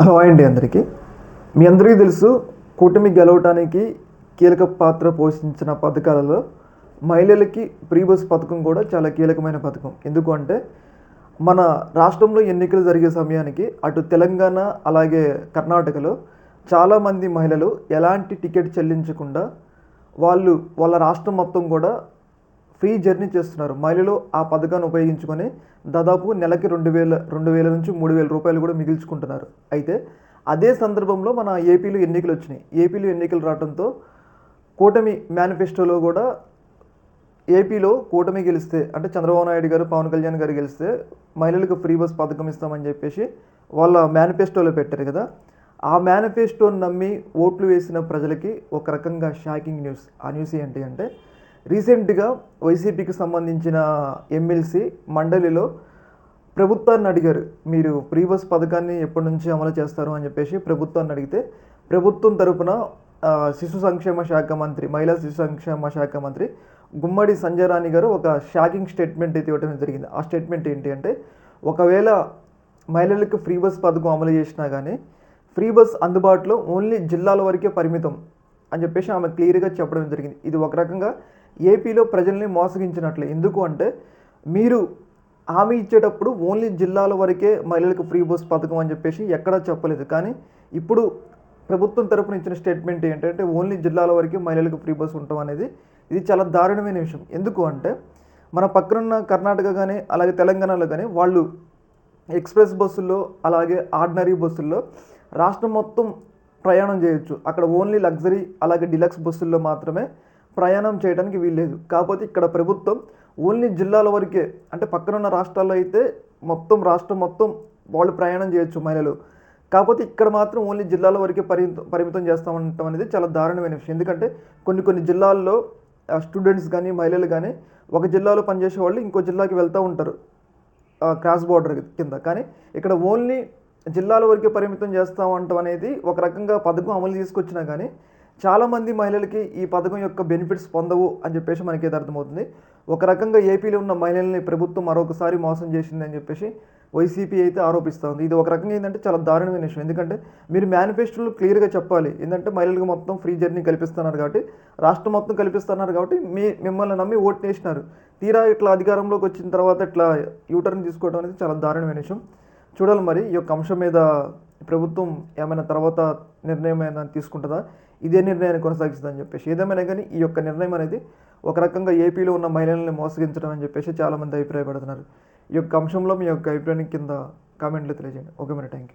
Hello అండి అందరికీ. మీ అందరికీ తెలుసు కూటమి గెలవటానికి కీలక పాత్ర పోషించిన పథకాలలో మహిళలకి ప్రీ బస్ పథకం కూడా చాలా కీలకమైన పథకం. ఎందుకు అంటే మన రాష్ట్రంలో ఎన్నికలు జరిగే సమయానికి అటు తెలంగాణ అలాగే కర్ణాటకలో చాలామంది మహిళలు ఎలాంటి టికెట్ చెల్లించకుండా వాళ్ళు వాళ్ళ రాష్ట్రం మొత్తం కూడా ఫ్రీ జర్నీ చేస్తున్నారు. మహిళలు ఆ పథకాన్ని ఉపయోగించుకొని దాదాపు నెలకి రెండు వేల రెండు వేల నుంచి మూడు వేల రూపాయలు కూడా మిగిల్చుకుంటున్నారు. అయితే అదే సందర్భంలో మన ఏపీలో ఎన్నికలు వచ్చినాయి. ఏపీలో ఎన్నికలు రావడంతో కూటమి మేనిఫెస్టోలో కూడా ఏపీలో కూటమి గెలిస్తే అంటే చంద్రబాబు నాయుడు గారు పవన్ కళ్యాణ్ గారు గెలిస్తే మహిళలకు ఫ్రీ బస్ పథకం ఇస్తామని చెప్పేసి వాళ్ళ మేనిఫెస్టోలో పెట్టారు కదా. ఆ మేనిఫెస్టోని నమ్మి ఓట్లు వేసిన ప్రజలకి ఒక రకంగా షాకింగ్ న్యూస్. ఆ న్యూస్ ఏంటి అంటే రీసెంట్గా వైసీపీకి సంబంధించిన ఎమ్మెల్సీ మండలిలో ప్రభుత్వాన్ని అడిగారు. మీరు ఫ్రీ బస్ పథకాన్ని ఎప్పటి నుంచి అమలు చేస్తారు అని చెప్పేసి ప్రభుత్వాన్ని అడిగితే ప్రభుత్వం తరపున శిశు సంక్షేమ శాఖ మంత్రి మహిళా శిశు సంక్షేమ శాఖ మంత్రి గుమ్మడి సంజయ్ రాణి గారు ఒక షాకింగ్ స్టేట్మెంట్ అయితే ఇవ్వడం జరిగింది. ఆ స్టేట్మెంట్ ఏంటి అంటే ఒకవేళ మహిళలకు ఫ్రీ బస్ పథకం అమలు చేసినా కానీ ఫ్రీ బస్ అందుబాటులో ఓన్లీ జిల్లాల వరకే పరిమితం. అని చెప్పేసి ఆమె క్లియర్గా చెప్పడం జరిగింది. ఇది ఒక రకంగా ఏపీలో ప్రజల్ని మోసగించినట్లే. ఎందుకు అంటే మీరు హామీ ఇచ్చేటప్పుడు ఓన్లీ జిల్లాల వరకే మహిళలకు ఫ్రీ బస్ పథకం అని చెప్పేసి ఎక్కడా చెప్పలేదు. కానీ ఇప్పుడు ప్రభుత్వం తరపున ఇచ్చిన స్టేట్మెంట్ ఏంటంటే ఓన్లీ జిల్లాల వరకే మహిళలకు ఫ్రీ బస్ ఉండటం అనేది ఇది చాలా దారుణమైన విషయం. ఎందుకు అంటే మన పక్కనున్న కర్ణాటక కానీ అలాగే తెలంగాణలో కానీ వాళ్ళు ఎక్స్ప్రెస్ బస్సుల్లో అలాగే ఆర్డినరీ బస్సుల్లో రాష్ట్రం మొత్తం ప్రయాణం చేయొచ్చు. అక్కడ ఓన్లీ లగ్జరీ అలాగే డిలక్స్ బస్సుల్లో మాత్రమే ప్రయాణం చేయడానికి వీల్లేదు. కాకపోతే ఇక్కడ ప్రభుత్వం ఓన్లీ జిల్లాల వరకే అంటే పక్కనున్న రాష్ట్రాల్లో అయితే మొత్తం రాష్ట్రం మొత్తం వాళ్ళు ప్రయాణం చేయొచ్చు మహిళలు. కాకపోతే ఇక్కడ మాత్రం ఓన్లీ జిల్లాల వరకే పరిమితం పరిమితం చేస్తామంటాం అనేది చాలా దారుణమైన విషయం. ఎందుకంటే కొన్ని కొన్ని జిల్లాల్లో స్టూడెంట్స్ కానీ మహిళలు కానీ ఒక జిల్లాలో పనిచేసే వాళ్ళు ఇంకో జిల్లాకి వెళ్తూ ఉంటారు క్రాస్ బార్డర్ కింద. కానీ ఇక్కడ ఓన్లీ జిల్లాల వరకే పరిమితం చేస్తామంటాం అనేది ఒక రకంగా పథకం అమలు తీసుకొచ్చినా కానీ చాలామంది మహిళలకి ఈ పథకం యొక్క బెనిఫిట్స్ పొందవు అని చెప్పేసి మనకి అర్థమవుతుంది. ఒక రకంగా ఏపీలో ఉన్న మహిళల్ని ప్రభుత్వం మరొకసారి మోసం చేసింది అని చెప్పేసి వైసీపీ అయితే ఆరోపిస్తోంది ఇది ఒక రకంగా ఏంటంటే చాలా దారుణమైన విషయం. ఎందుకంటే మీరు మేనిఫెస్టోలో క్లియర్గా చెప్పాలి. ఏంటంటే మహిళలకు మొత్తం ఫ్రీ జర్నీ కల్పిస్తున్నారు కాబట్టి రాష్ట్రం మొత్తం కల్పిస్తున్నారు కాబట్టి మీ మిమ్మల్ని నమ్మి ఓటు వేసినారు. తీరా ఇట్లా అధికారంలోకి వచ్చిన తర్వాత ఇట్లా యూటర్న్ తీసుకోవడం అనేది చాలా దారుణమైన విషయం. చూడాలి మరి ఈ యొక్క అంశం మీద ప్రభుత్వం ఏమైనా తర్వాత నిర్ణయం ఏమైనా తీసుకుంటుందా? ఇదే నిర్ణయాన్ని కొనసాగిస్తుందని చెప్పేసి. ఏదేమైనా కానీ ఈ యొక్క నిర్ణయం అనేది ఒక రకంగా ఏపీలో ఉన్న మహిళల్ని మోసగించడం అని చెప్పేసి చాలామంది అభిప్రాయపడుతున్నారు. ఈ యొక్క అంశంలో మీ యొక్క అభిప్రాయం కింద కామెంట్లు తెలియజేయండి. ఓకే మరి థ్యాంక్ యూ